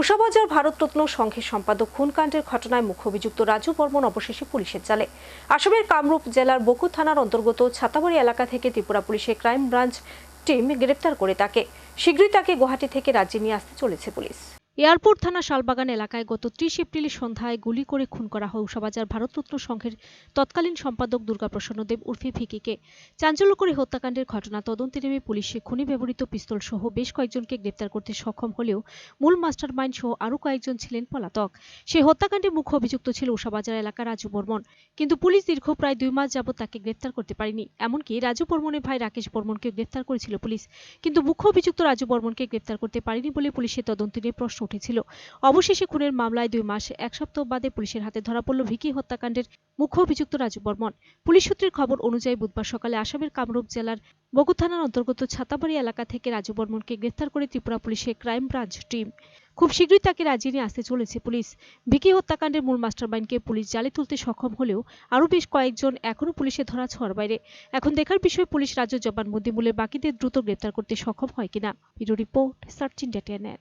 উষাবাজার ভারতরত্ন সংঘের সম্পাদক খুনকাণ্ডের ঘটনায় মুখ্য অভিযুক্ত রাজু বর্মন অবশেষে পুলিশের চালে আসামের কামরূপ জেলার বকু থানার অন্তর্গত ছাতাবাড়ি এলাকা থেকে ত্রিপুরা পুলিশের ক্রাইম ব্রাঞ্চ টিম গ্রেপ্তার করে তাকে। শীঘ্রই তাকে গুয়াহাটি থেকে রাজ্যে নিয়ে আসতে চলেছে পুলিশ। এয়ারপোর্ট থানা শালবাগান এলাকায় গত ত্রিশ এপ্রিল সন্ধ্যায় গুলি করে খুন করা হয় উষাবাজার ভারতরত্ন সংঘের তৎকালীন সম্পাদক দুর্গাপ্রসন্ন দেব উর্ফে ভিকিকে। চাঞ্চল্যকরী হত্যাকাণ্ডের ঘটনা তদন্তে নেমে পুলিশে খুনি ব্যবহৃত পিস্তল সহ বেশ কয়েকজনকে গ্রেপ্তার করতে সক্ষম হলেও মূল মাস্টার মাইন্ড সহ আরও কয়েকজন ছিলেন পলাতক। সেই হত্যাকাণ্ডে মুখ্য অভিযুক্ত ছিল উষাবাজার এলাকার রাজু বর্মন। কিন্তু পুলিশ দীর্ঘ প্রায় দুই মাস যাবৎ তাকে গ্রেপ্তার করতে পারেনি। এমনকি রাজু বর্মনের ভাই রাকেশ বর্মনকে গ্রেপ্তার করেছিল পুলিশ। কিন্তু মুখ্য অভিযুক্ত রাজু বর্মনকে গ্রেপ্তার করতে পারেনি বলে পুলিশের তদন্ত নিয়ে প্রশ্ন উঠেছিল। অবশেষে খুনের মামলায় দুই মাস, এক সপ্তাহ বাদে পুলিশের হাতে ধরা পড়ল ভিকি হত্যাকাণ্ডের মুখ্য অভিযুক্ত রাজু বর্মন। পুলিশ সূত্রের খবর অনুযায়ী বুধবার সকালে আসামের কামরূপ জেলার বগু থানার অন্তর্গত ছাতাবাড়ি এলাকা থেকে রাজু বর্মনকে গ্রেফতার করে ত্রিপুরা পুলিশের ক্রাইম ব্রাঞ্চ টিম। খুব শীঘ্রই তাকে রাজিয়ে নিয়ে আসতে চলেছে পুলিশ। ভিকি হত্যাকাণ্ডের মূল মাস্টারমাইন্ডকে পুলিশ জালে তুলতে সক্ষম হলেও আরও বেশ কয়েকজন এখনও পুলিশের ধরা ছোঁয়ার বাইরে। এখন দেখার বিষয়, পুলিশ রাজ্য জবানবন্দি মূলে বাকিদের দ্রুত গ্রেপ্তার করতে সক্ষম হয় কিনা। Video report, search India টিএনএট